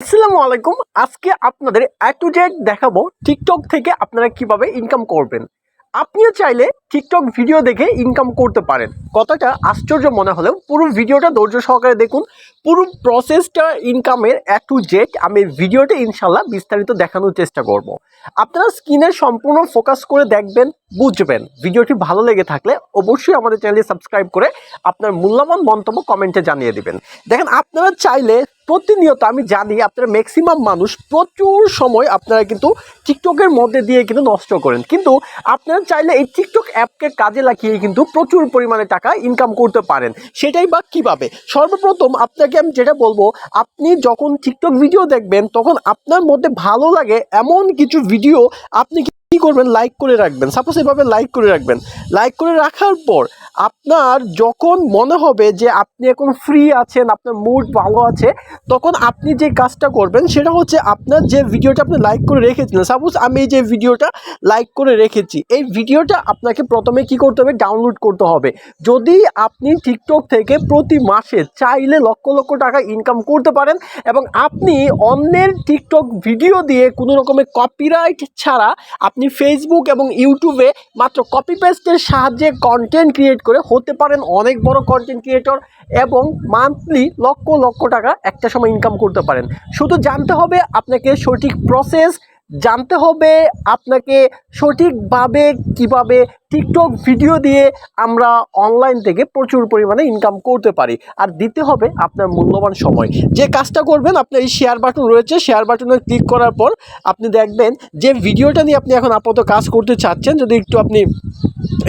আসসালামু আলাইকুম। আজকে আপনাদের টু জেড দেখাবো টিকটক থেকে আপনারা কীভাবে ইনকাম করবেন। আপনিও চাইলে টিকটক ভিডিও দেখে ইনকাম করতে পারেন। কতটা আশ্চর্য মনে হলেও পুরো ভিডিওটা ধৈর্য সহকারে দেখুন। পুরো প্রসেসটা ইনকামের এ টু জেড আমি ভিডিওটা ইনশাল্লাহ বিস্তারিত দেখানোর চেষ্টা করব। আপনারা স্ক্রিনে সম্পূর্ণ ফোকাস করে দেখবেন, বুঝবেন। ভিডিওটি ভালো লেগে থাকলে অবশ্যই আমাদের চ্যানেলটি সাবস্ক্রাইব করে আপনার মূল্যবান মন্তব্য কমেন্টে জানিয়ে দিবেন। দেখেন, আপনারা চাইলে প্রতিনিয়ত আমি জানি আপনারা ম্যাক্সিমাম মানুষ প্রচুর সময় আপনারা কিন্তু টিকটকের মধ্যে দিয়ে কিন্তু নষ্ট করেন। কিন্তু আপনারা চাইলে এই টিকটক অ্যাপকে কাজে লাগিয়ে কিন্তু প্রচুর পরিমাণে টাকা ইনকাম করতে পারেন। সেটাই বা কীভাবে? সর্বপ্রথম আপনাকে আমি যেটা বলব, আপনি যখন টিকটক ভিডিও দেখবেন, তখন আপনার মধ্যে ভালো লাগে এমন কিছু ভিডিও আপনি কি করবেন? লাইক করে রাখবেন। সাপোজ এভাবে লাইক করে রাখবেন। লাইক করে রাখার পর আপনার যখন মনে হবে যে আপনি এখন ফ্রি আছেন, আপনার মুড ভালো আছে, তখন আপনি যে কাজটা করবেন সেটা হচ্ছে আপনার যে ভিডিওটা আপনি লাইক করে রেখেছিলেন। সাপোজ আমি যে ভিডিওটা লাইক করে রেখেছি, এই ভিডিওটা আপনাকে প্রথমে কি করতে হবে? ডাউনলোড করতে হবে। যদি আপনি টিকটক থেকে প্রতি মাসে চাইলে লক্ষ লক্ষ টাকা ইনকাম করতে পারেন এবং আপনি অন্যের টিকটক ভিডিও দিয়ে কোনো রকমের কপিরাইট ছাড়া আপনি ফেসবুক এবং ইউটিউবে মাত্র কপি পেস্টের সাহায্যে কন্টেন্ট ক্রিয়েট করে হতে পারেন অনেক বড় কন্টেন্ট ক্রিয়েটর এবং মান্থলি লক্ষ লক্ষ টাকা একটা সময় ইনকাম করতে পারেন। শুধু জানতে হবে আপনাকে সঠিক প্রসেস জানতে হবে আপনাকে সঠিকভাবে কীভাবে টিকটক ভিডিও দিয়ে আমরা অনলাইন থেকে প্রচুর পরিমাণে ইনকাম করতে পারি। আর দিতে হবে আপনার মূল্যবান সময়। যে কাজটা করবেন আপনার এই শেয়ার বাটন রয়েছে শেয়ার বাটনে ক্লিক করার পর আপনি দেখবেন যে ভিডিওটা নিয়ে আপনি এখন আপাতত কাজ করতে চাচ্ছেন, যদি একটু আপনি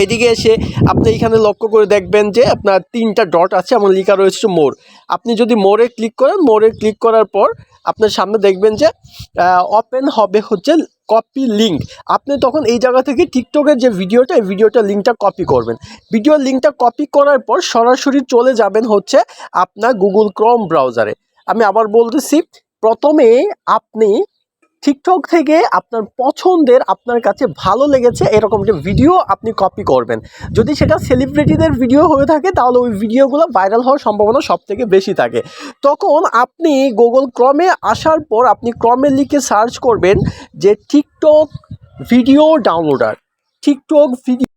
এদিকে এসে আপনি এখানে লক্ষ্য করে দেখবেন যে আপনার তিনটা ডট আছে এমন লেখা রয়েছে মোর। আপনি যদি মোরে ক্লিক করেন মোরে ক্লিক করার পর আপনার সামনে দেখবেন যে ওপেন হবে হচ্ছে কপি লিঙ্ক আপনি তখন এই জায়গা থেকে টিকটকের যে ভিডিওটা এই ভিডিওটা লিঙ্কটা কপি করবেন। ভিডিও লিঙ্কটা কপি করার পর সরাসরি চলে যাবেন হচ্ছে আপনার গুগল ক্রম ব্রাউজারে আমি আবার বলতেছি, প্রথমে আপনি টিকটক থেকে আপনার পছন্দের আপনার কাছে ভালো লেগেছে এরকম একটা ভিডিও আপনি কপি করবেন। যদি সেটা সেলিব্রিটিদের ভিডিও হয়ে থাকে, তাহলে ওই ভিডিওগুলো ভাইরাল হওয়ার সম্ভাবনা সব থেকে বেশি থাকে। তখন আপনি গুগল ক্রমে আসার পর আপনি ক্রমে লিখে সার্চ করবেন যে TikTok video downloader TikTok video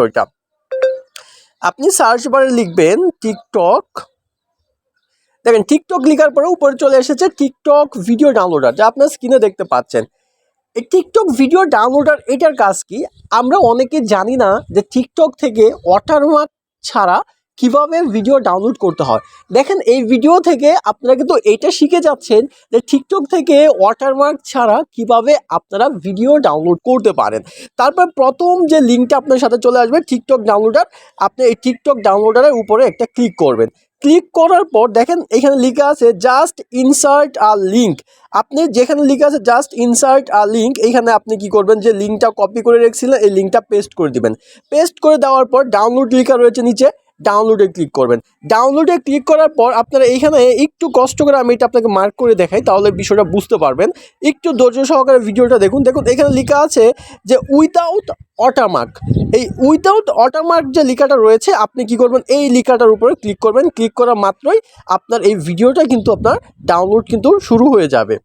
ওইটা আপনি সার্চ বারে লিখবেন টিকটক দেখেন টিকটক লিখার পরে উপরে চলে এসেছে টিকটক ভিডিও ডাউনলোডার যা আপনার স্ক্রিনে দেখতে পাচ্ছেন। এই টিকটক ভিডিও ডাউনলোডার এটার কাজ কি? আমরা অনেকে জানি না যে টিকটক থেকে ওয়াটারমার্ক ছাড়া কীভাবে ভিডিও ডাউনলোড করতে হয়? দেখেন, এই ভিডিও থেকে আপনারা কিন্তু এইটা শিখে যাচ্ছেন যে টিকটক থেকে ওয়াটারমার্ক ছাড়া কীভাবে আপনারা ভিডিও ডাউনলোড করতে পারেন। তারপর প্রথম যে লিঙ্কটা আপনার সাথে চলে আসবে টিকটক ডাউনলোডার আপনি এই টিকটক ডাউনলোডারের উপরে একটা ক্লিক করবেন। ক্লিক করার পর দেখেন, এখানে লেখা আছে জাস্ট ইনসার্ট আর লিঙ্ক আপনি যেখানে লেখা আছে জাস্ট ইনসার্ট আর লিঙ্ক এইখানে আপনি কি করবেন, যে লিঙ্কটা কপি করে রেখেছিলেন, এই লিঙ্কটা পেস্ট করে দিবেন। পেস্ট করে দেওয়ার পর ডাউনলোড লেখা রয়েছে নিচে। ডাউনলোডে ক্লিক করবেন। ডাউনলোডে ক্লিক করার পর আপনারা এইখানে একটু কষ্ট করে আমি এটা আপনাকে মার্ক করে দেখাই, তাহলে বিষয়টা বুঝতে পারবেন। একটু ধৈর্য সহকারে ভিডিওটা দেখুন। দেখুন, এখানে লেখা আছে যে উইথাউট ওয়াটারমার্ক এই উইথাউট ওয়াটারমার্ক যে লেখাটা রয়েছে, আপনি কি করবেন? এই লেখাটার উপরে ক্লিক করবেন। ক্লিক করা মাত্রই আপনার এই ভিডিওটা কিন্তু আপনার ডাউনলোড কিন্তু শুরু হয়ে যাবে।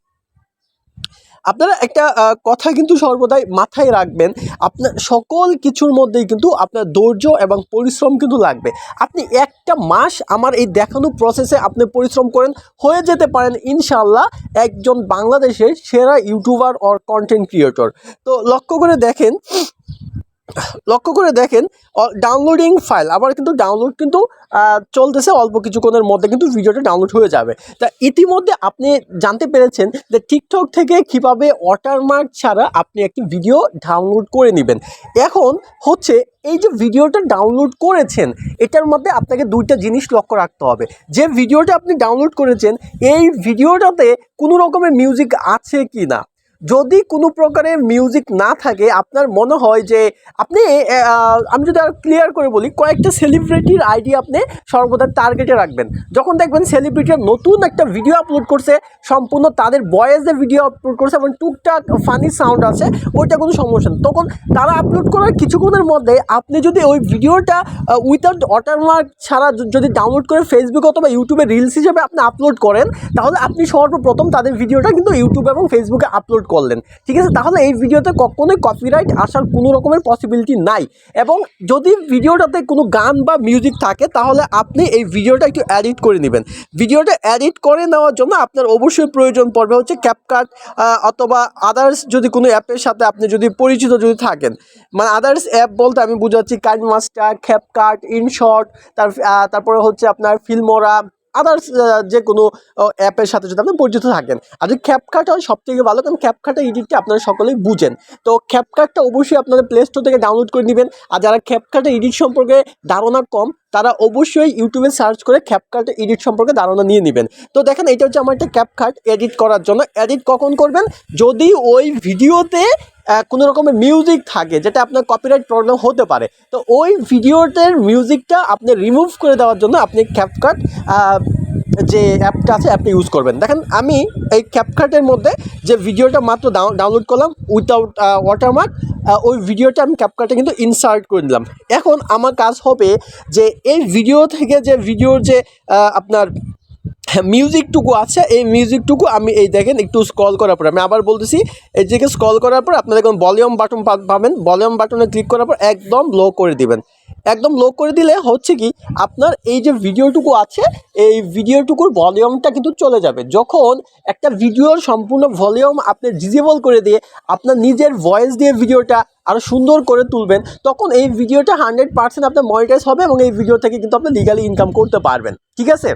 আপনারা একটা কথা কিন্তু সর্বদাই মাথায় রাখবেন, আপনার সকল কিছুর মধ্যেই কিন্তু আপনার ধৈর্য এবং পরিশ্রম কিন্তু লাগবে। আপনি একটা মাস আমার এই দেখানো প্রসেসে আপনি পরিশ্রম করেন, হয়ে যেতে পারেন ইনশাল্লাহ একজন বাংলাদেশের সেরা ইউটিউবার অর কন্টেন্ট ক্রিয়েটর তো লক্ষ্য করে দেখেন লক্ষ্য করে দেখেন ডাউনলোডিং ফাইল আবার কিন্তু ডাউনলোড কিন্তু চলতেছে অল্প কিছুক্ষণের মধ্যে কিন্তু ভিডিওটা ডাউনলোড হয়ে যাবে। তা ইতিমধ্যে আপনি জানতে পেরেছেন যে টিকটক থেকে কীভাবে ওয়াটারমার্ক ছাড়া আপনি একটি ভিডিও ডাউনলোড করে নেবেন। এখন হচ্ছে এই যে ভিডিওটা ডাউনলোড করেছেন, এটার মধ্যে আপনাকে দুইটা জিনিস লক্ষ্য রাখতে হবে। যে ভিডিওটা আপনি ডাউনলোড করেছেন, এই ভিডিওটাতে কোনো রকমের মিউজিক আছে কি না যদি কোনো প্রকারের মিউজিক না থাকে, আপনার মনে হয় যে আপনি আমি যদি আর ক্লিয়ার করে বলি, কয়েকটা সেলিব্রিটির আইডি আপনি সর্বদা টার্গেটে রাখবেন। যখন দেখবেন সেলিব্রিটিরা নতুন একটা ভিডিও আপলোড করছে, সম্পূর্ণ তাদের বয়েসে ভিডিও আপলোড করছে এবং টুকটাক ফানি সাউন্ড আছে, ওইটা কোনো সমস্যা নেই। তখন তারা আপলোড করার কিছুক্ষণের মধ্যে আপনি যদি ওই ভিডিওটা উইথাউট ওয়াটারমার্ক ছাড়া যদি ডাউনলোড করে ফেসবুক অথবা ইউটিউবে রিলস হিসেবে আপনি আপলোড করেন, তাহলে আপনি সর্বপ্রথম তাদের ভিডিওটা কিন্তু ইউটিউব এবং ফেসবুকে আপলোড করলেন। ঠিক আছে, তাহলে এই ভিডিওতে কখনোই কপিরাইট আসার কোনো রকমের পসিবিলিটি নাই। এবং যদি ভিডিওটাতে কোনো গান বা মিউজিক থাকে, তাহলে আপনি এই ভিডিওটা একটু এডিট করে নেবেন। ভিডিওটা এডিট করে নেওয়ার জন্য আপনার অবশ্যই প্রয়োজন পড়বে হচ্ছে ক্যাপকাট অথবা আদার্স যদি কোনো অ্যাপের সাথে আপনি যদি পরিচিত যদি থাকেন। মানে আদার্স অ্যাপ বলতে আমি বুঝাচ্ছি কাইন মাস্টার ক্যাপকাট ইনশর্ট তার তারপরে হচ্ছে আপনার ফিল্মোরা আদার্স যে কোনো অ্যাপের সাথে যদি আপনি পরিচিত থাকেন। আর যদি ক্যাপকাট হয় সব থেকে ভালো, কারণ ক্যাপকাটের এডিটটা আপনারা সকলেই বুঝেন। তো ক্যাপকাটটা অবশ্যই আপনাদের প্লে স্টোর থেকে ডাউনলোড করে নেবেন। আর যারা ক্যাপকাটের এডিট সম্পর্কে ধারণা কম, তারা অবশ্যই ইউটিউবে সার্চ করে ক্যাপকাটের এডিট সম্পর্কে ধারণা নিয়ে নেবেন। তো দেখেন, এটা হচ্ছে আমার একটা ক্যাপকাট এডিট করার জন্য। এডিট কখন করবেন? যদি ওই ভিডিওতে কোনো রকমের মিউজিক থাকে যেটা আপনার কপিরাইট প্রবলেম হতে পারে। তো ওই ভিডিওটার মিউজিকটা আপনি রিমুভ করে দেওয়ার জন্য আপনি ক্যাপকাট যে অ্যাপটা আছে, অ্যাপটা ইউজ করবেন। দেখেন, আমি এই ক্যাপকাটের মধ্যে যে ভিডিওটা মাত্র ডাউনলোড করলাম উইথাউট ওয়াটারমার্ক ওই ভিডিওটা আমি ক্যাপকাটে কিন্তু ইনসার্ট করে দিলাম। এখন আমার কাজ হবে যে এই ভিডিও থেকে যে ভিডিওর যে আপনার মিউজিকটুকু আছে, এই মিউজিকটুকু আমি এই দেখেন একটু স্ক্রল করার পর, আমি আবার বলতেছি, এই দিকে স্ক্রল করার পর আপনারা দেখুন ভলিউম বাটন পাবেন ভলিউম বাটনে ক্লিক করার পর একদম লো করে দিবেন। একদম লো করে দিলে হচ্ছে কি, আপনার এই যে ভিডিওটুকু আছে, এই ভিডিওটুকুর ভলিউমটা কিন্তু চলে যাবে। যখন একটা ভিডিওর সম্পূর্ণ ভলিউম আপনি ডিজেবল করে দিয়ে আপনার নিজের ভয়েস দিয়ে ভিডিওটা আরও সুন্দর করে তুলবেন, তখন এই ভিডিওটা হান্ড্রেড পার্সেন্ট আপনার মনিটাইজ হবে এবং এই ভিডিও থেকে কিন্তু আপনি লিগালি ইনকাম করতে পারবেন, ঠিক আছে?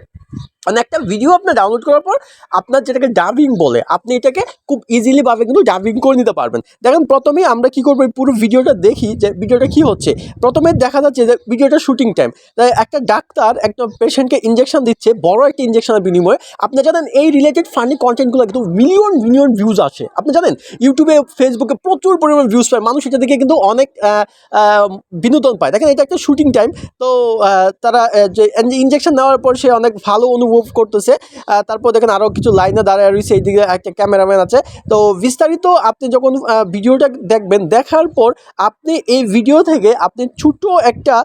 মানে একটা ভিডিও আপনি ডাউনলোড করার পর আপনার যেটাকে ডাবিং বলে, আপনি এটাকে খুব ইজিলিভাবে কিন্তু ডাবিং করে নিতে পারবেন। দেখেন, প্রথমেই আমরা কি করব পুরো ভিডিওটা দেখি যে ভিডিওটা কি হচ্ছে। প্রথমে দেখা যাচ্ছে যে ভিডিওটা শুটিং টাইম একটা ডাক্তার একটা পেশেন্টকে ইঞ্জেকশন দিচ্ছে, বড় একটা ইঞ্জেকশনের বিনিময়ে। আপনি জানেন, এই রিলেটেড ফানি কন্টেন্টগুলো কিন্তু মিলিয়ন মিলিয়ন ভিউজ আসে। আপনি জানেন ইউটিউবে ফেসবুকে প্রচুর পরিমাণ ভিউজ পায়, মানুষ এটা দেখে কিন্তু অনেক বিনোদন পায়। দেখেন এটা একটা শুটিং টাইম তো তারা যে ইঞ্জেকশন নেওয়ার পর সে অনেক ভালো অনুভব করতেছে। তারপর দেখেন আরও কিছু লাইনে দাঁড়ায় রয়েছে, এইদিকে একটা ক্যামেরাম্যান আছে। তো, বিস্তারিত আপনি যখন ভিডিওটা দেখবেন, দেখার পর আপনি এই ভিডিও থেকে আপনি ছোটো একটা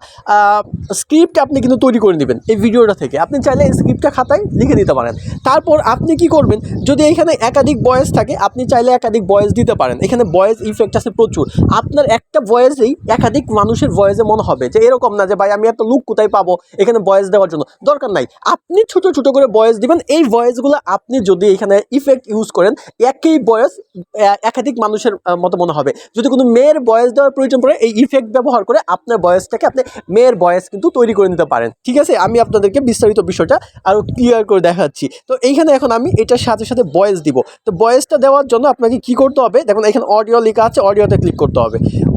স্ক্রিপ্ট আপনি কিন্তু তৈরি করে নেবেন এই ভিডিওটা থেকে। আপনি চাইলে এই স্ক্রিপ্টটা খাতায় লিখে দিতে পারেন। তারপর আপনি কি করবেন, যদি এখানে একাধিক বয়েস থাকে, আপনি চাইলে একাধিক বয়েস দিতে পারেন। এখানে বয়েস ইফেক্ট আছে প্রচুর। আপনার একটা ভয়েসেই একাধিক মানুষের ভয়েসে মনে হবে যে এরকম না যে, ভাই, আমি এত লুক কোথায় পাবো এখানে ভয়েস দেওয়ার জন্য? দরকার নাই। আপনি ছোট ছোট করে ভয়েস দিবেন। এই ভয়েসগুলো আপনি যদি এখানে ইফেক্ট ইউজ করেন, একই ভয়েস একাধিক মানুষের মতো মনে হবে। যদি কোনো মেয়ের ভয়েস দেওয়ার প্রয়োজন পড়ে, এই ইফেক্ট ব্যবহার করে আপনার ভয়েসটাকে আপনি মেয়ের ভয়েস কিন্তু তৈরি করে নিতে পারেন। ঠিক আছে? আমি আপনাদেরকে বিস্তারিত বিষয়টা আরও ক্লিয়ার করে দেখাচ্ছি। তো এইখানে এখন আমি এটার সাথে সাথে ভয়েস দিব। তো ভয়েসটা দেওয়ার জন্য আপনাকে কি করতে হবে? দেখুন, এখানে অডিও লেখা আছে অডিওতে ক্লিক করতে হবে।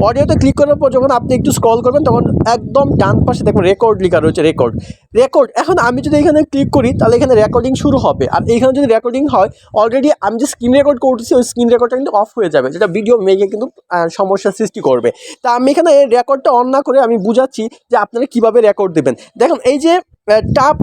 অডিওতে ক্লিক করার পর যখন আপনি একটু স্ক্রল করবেন, তখন একদম ডান পাশে দেখুন রেকর্ড লেখা রয়েছে রেকর্ড রেকর্ড এখন আমি যদি এখানে ক্লিক করি, তাহলে এখানে রেকর্ডিং শুরু হবে। আর এখানে যদি রেকর্ডিং হয় অলরেডি আমি যে স্ক্রিন রেকর্ড করতেছি, ওই স্ক্রিন রেকর্ডটা কিন্তু অফ হয়ে যাবে, যেটা ভিডিও মেঘে কিন্তু সমস্যার সৃষ্টি করবে। তা আমি এখানে রেকর্ডটা অন না করে আমি বুঝাচ্ছি যে আপনারা কীভাবে রেকর্ড দেবেন। দেখুন, এই যে tap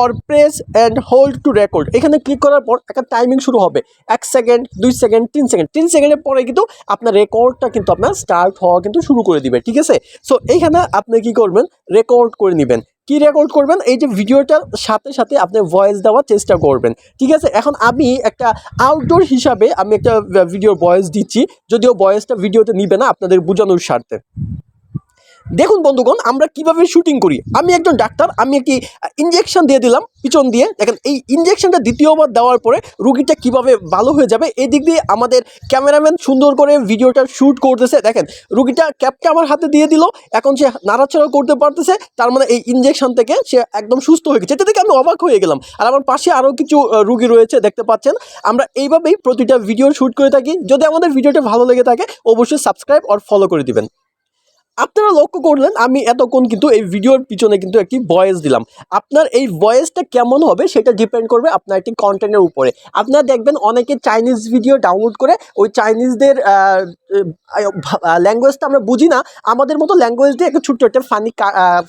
or press and hold to record এখানে ক্লিক করার পর একটা টাইমিং শুরু হবে। এক সেকেন্ড দুই সেকেন্ড তিন সেকেন্ড তিন সেকেন্ডের পরে কিন্তু আপনার রেকর্ডটা কিন্তু আপনার স্টার্ট হওয়া কিন্তু শুরু করে দিবে, ঠিক আছে? সো এইখানে আপনি কি করবেন? রেকর্ড করে নেবেন। কি রেকর্ড করবেন? এই যে ভিডিওটার সাথে সাথে আপনি ভয়েস দেওয়ার চেষ্টা করবেন, ঠিক আছে? এখন আমি একটা আউটডোর হিসাবে আমি একটা ভিডিওর ভয়েস দিচ্ছি। যদিও ভয়েসটা ভিডিওতে নিবে না আপনাদের বোঝানোর স্বার্থে। দেখুন বন্ধুগণ, আমরা কীভাবে শুটিং করি? আমি একজন ডাক্তার আমি একটি ইঞ্জেকশন দিয়ে দিলাম, পিছন দিয়ে। দেখেন, এই ইঞ্জেকশনটা দ্বিতীয়বার দেওয়ার পরে রুগীটা কীভাবে ভালো হয়ে যাবে এই দিক দিয়ে আমাদের ক্যামেরাম্যান সুন্দর করে ভিডিওটা শ্যুট করতেছে। দেখেন, রুগীটা ক্যাপটা আমার হাতে দিয়ে দিল, এখন সে নাড়াচাড়াও করতে পারতেছে, তার মানে এই ইঞ্জেকশন থেকে সে একদম সুস্থ হয়ে গেছে। এটা থেকে আমি অবাক হয়ে গেলাম। আর আমার পাশে আরও কিছু রুগী রয়েছে, দেখতে পাচ্ছেন। আমরা এইভাবেই প্রতিটা ভিডিও শ্যুট করে থাকি। যদি আমাদের ভিডিওটা ভালো লেগে থাকে, অবশ্যই সাবস্ক্রাইব আর ফলো করে দিবেন। আপনারা লক্ষ্য করলেন, আমি এতক্ষণ কিন্তু এই ভিডিওর পিছনে কিন্তু একটি ভয়েস দিলাম। আপনার এই ভয়েসটা কেমন হবে সেটা ডিপেন্ড করবে আপনার একটি কন্টেন্টের উপরে। আপনারা দেখবেন অনেকে চাইনিজ ভিডিও ডাউনলোড করে, ওই চাইনিজদের ল্যাঙ্গুয়েজটা আমরা বুঝি না, আমাদের মতো ল্যাঙ্গুয়েজ দিয়ে একটা ছোট্ট একটা ফানি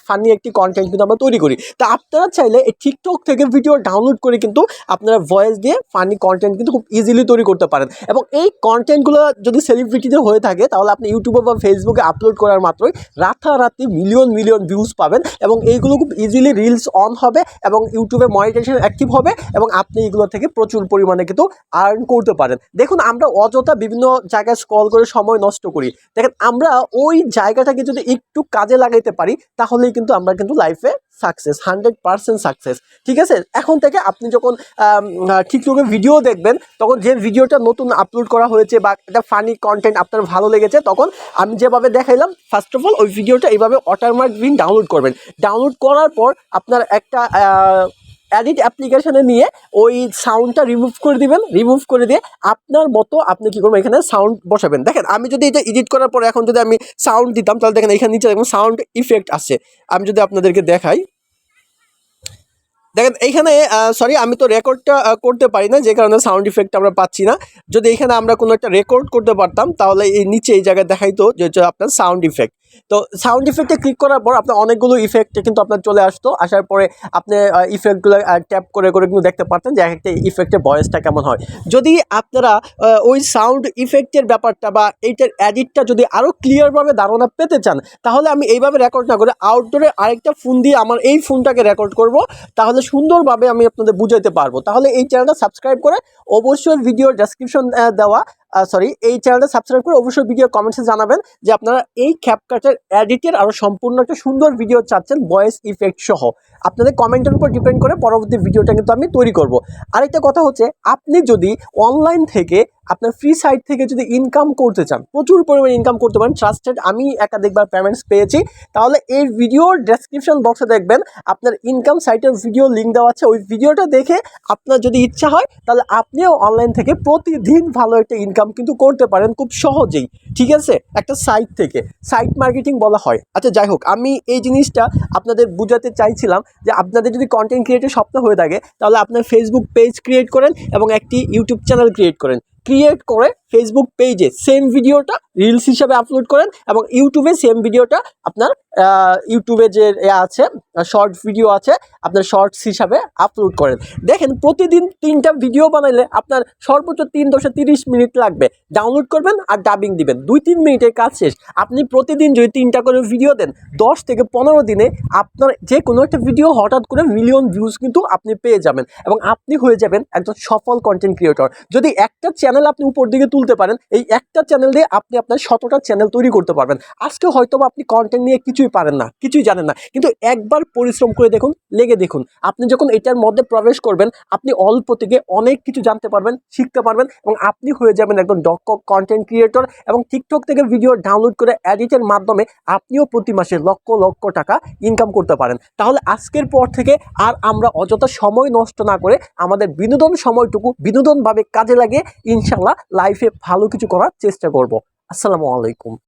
ফানি একটি কন্টেন্ট কিন্তু আমরা তৈরি করি। তা আপনারা চাইলে এই টিকটক থেকে ভিডিও ডাউনলোড করে কিন্তু আপনারা ভয়েস দিয়ে ফানি কন্টেন্ট কিন্তু খুব ইজিলি তৈরি করতে পারেন। এবং এই কন্টেন্টগুলো যদি সেলিব্রিটিদের হয়ে থাকে, তাহলে আপনি ইউটিউবে বা ফেসবুকে আপলোড করার মাত্রই রাতারাতি মিলিয়ন মিলিয়ন ভিউজ পাবেন এবং এইগুলো খুব ইজিলি রিলস অন হবে এবং ইউটিউবে মনিটাইজেশন অ্যাক্টিভ হবে এবং আপনি এগুলো থেকে প্রচুর পরিমাণে কিন্তু আর্ন করতে পারেন। দেখুন, আমরা অযথা বিভিন্ন জায়গায় স্ক্রল করে সময় নষ্ট করি। দেখেন, আমরা ওই জায়গাটাকে যদি একটু কাজে লাগাইতে পারি, তাহলেই কিন্তু আমরা কিন্তু লাইফে সাকসেস হান্ড্রেড পারসেন্ট সাকসেস ঠিক আছে? এখন থেকে আপনি যখন টিকটকে ভিডিও দেখবেন, তখন যে ভিডিওটা নতুন আপলোড করা হয়েছে বা একটা ফানি কন্টেন্ট আপনার ভালো লেগেছে, তখন আমি যেভাবে দেখাইলাম ফার্স্ট অফ অল ওই ভিডিওটা এইভাবে ওয়াটারমার্ক বিন ডাউনলোড করবেন। ডাউনলোড করার পর আপনার একটা এডিট অ্যাপ্লিকেশনে নিয়ে ওই সাউন্ডটা রিমুভ করে দিবেন রিমুভ করে দিয়ে আপনার মতো আপনি কী করবেন? এখানে সাউন্ড বসাবেন। দেখেন, আমি যদি এটা এডিট করার পর এখন যদি আমি সাউন্ড দিতাম, তাহলে দেখেন এখানে নিচে দেখুন সাউন্ড ইফেক্ট আছে আমি যদি আপনাদেরকে দেখাই, দেখেন এইখানে সরি আমি তো রেকর্ডটা করতে পারি না, যে কারণে সাউন্ড ইফেক্ট আমরা পাচ্ছি না। যদি এখানে আমরা কোনো একটা রেকর্ড করতে পারতাম, তাহলে এই নিচে এই জায়গায় দেখাইতো যে হচ্ছে আপনার সাউন্ড ইফেক্ট তো সাউন্ড ইফেক্টে ক্লিক করার পর আপনার অনেকগুলো ইফেক্ট কিন্তু আপনার চলে আসতো। আসার পরে আপনি ইফেক্টগুলো ট্যাপ করে করে কিন্তু দেখতে পারতেন যে এক একটা ইফেক্টের ভয়েসটা কেমন হয়। যদি আপনারা ওই সাউন্ড ইফেক্টের ব্যাপারটা বা এইটার অ্যাডিটটা যদি আরও ক্লিয়ারভাবে ধারণা পেতে চান, তাহলে আমি এইভাবে রেকর্ড না করে আউটডোরে আরেকটা ফোন দিয়ে আমার এই ফোনটাকে রেকর্ড করব, তাহলে সুন্দরভাবে আমি আপনাদের বুঝাইতে পারব। তাহলে এই চ্যানেলটা সাবস্ক্রাইব করে অবশ্যই ভিডিও ডেসক্রিপশন দেওয়া। সরি এই চ্যানেলটা সাবস্ক্রাইব করে অবশ্যই ভিডিও কমেন্টসে জানাবেন যে আপনারা এই ক্যাপকাটের এডিটের আরও সম্পূর্ণ একটা সুন্দর ভিডিও চাচ্ছেন ভয়েস ইফেক্ট সহ। আপনাদের কমেন্টের উপর ডিপেন্ড করে পরবর্তী ভিডিওটা কিন্তু আমি তৈরি করব। আরেকটা কথা হচ্ছে, আপনি যদি অনলাইন থেকে আপনার ফ্রি সাইট থেকে যদি ইনকাম করতে চান, প্রচুর পরিমাণে ইনকাম করতে পারেন ট্রাস্টেড আমি একাধিকবার পেমেন্টস পেয়েছি। তাহলে এই ভিডিওর ডেসক্রিপশন বক্সে দেখবেন, আপনার ইনকাম সাইটের ভিডিও লিঙ্ক দেওয়া আছে। ওই ভিডিওটা দেখে আপনার যদি ইচ্ছা হয়, তাহলে আপনিও অনলাইন থেকে প্রতিদিন ভালো একটা ইনকাম কিন্তু করতে পারেন খুব সহজেই। ঠিক আছে? একটা সাইট থেকে। সাইট মার্কেটিং বলা হয়। আচ্ছা যাই হোক, আমি এই জিনিসটা আপনাদের বুঝাতে চাইছিলাম যে আপনাদের যদি কন্টেন্ট ক্রিয়েটের স্বপ্ন হয়ে থাকে, তাহলে আপনার ফেসবুক পেজ ক্রিয়েট করেন এবং একটি ইউটিউব চ্যানেল ক্রিয়েট করেন। ক্রিয়েট করে ফেসবুক পেজে সেম ভিডিওটা রিলস হিসাবে আপলোড করেন এবং ইউটিউবে সেম ভিডিওটা আপনার ইউটিউবে যে আছে শর্ট ভিডিও আছে, আপনার শর্টস হিসাবে আপলোড করেন। দেখেন, প্রতিদিন তিনটা ভিডিও বানাইলে আপনার সর্বোচ্চ তিন দশে তিরিশ মিনিট লাগবে। ডাউনলোড করবেন আর ডাবিং দিবেন। দুই তিন মিনিটের কাজ শেষ। আপনি প্রতিদিন যদি তিনটা করে ভিডিও দেন, দশ থেকে পনেরো দিনে আপনার যে কোনো একটা ভিডিও হঠাৎ করে মিলিয়ন ভিউজ কিন্তু আপনি পেয়ে যাবেন এবং আপনি হয়ে যাবেন একজন সফল কন্টেন্ট ক্রিয়েটর যদি একটা চ্যানেল আপনি উপর দিকে তুলতে পারেন। এই একটা চ্যানেল দিয়ে আপনি আপনার শতটা চ্যানেল তৈরি করতে পারবেন। আজকে হয়তো আপনি কন্টেন্ট নিয়ে কিছুই পারেন না, কিছুই জানেন না। কিন্তু একবার পরিশ্রম করে দেখুন, লেগে দেখুন। আপনি যখন এটার মধ্যে প্রবেশ করবেন, আপনি অল্প থেকে অনেক কিছু জানতে পারবেন, শিখতে পারবেন এবং আপনি হয়ে যাবেন একজন ডক কন্টেন্ট ক্রিয়েটর এবং টিকটক থেকে ভিডিও ডাউনলোড করে এডিটের মাধ্যমে আপনিও প্রতি মাসে লক্ষ লক্ষ টাকা ইনকাম করতে পারেন। তাহলে আজকের পর থেকে আর আমরা অযথা সময় নষ্ট না করে আমাদের বিনোদন সময়টুকু বিনোদনভাবে কাজে লাগিয়ে ইনশাল্লাহ লাইফে ভালো কিছু করার চেষ্টা করব। আসসালামু আলাইকুম।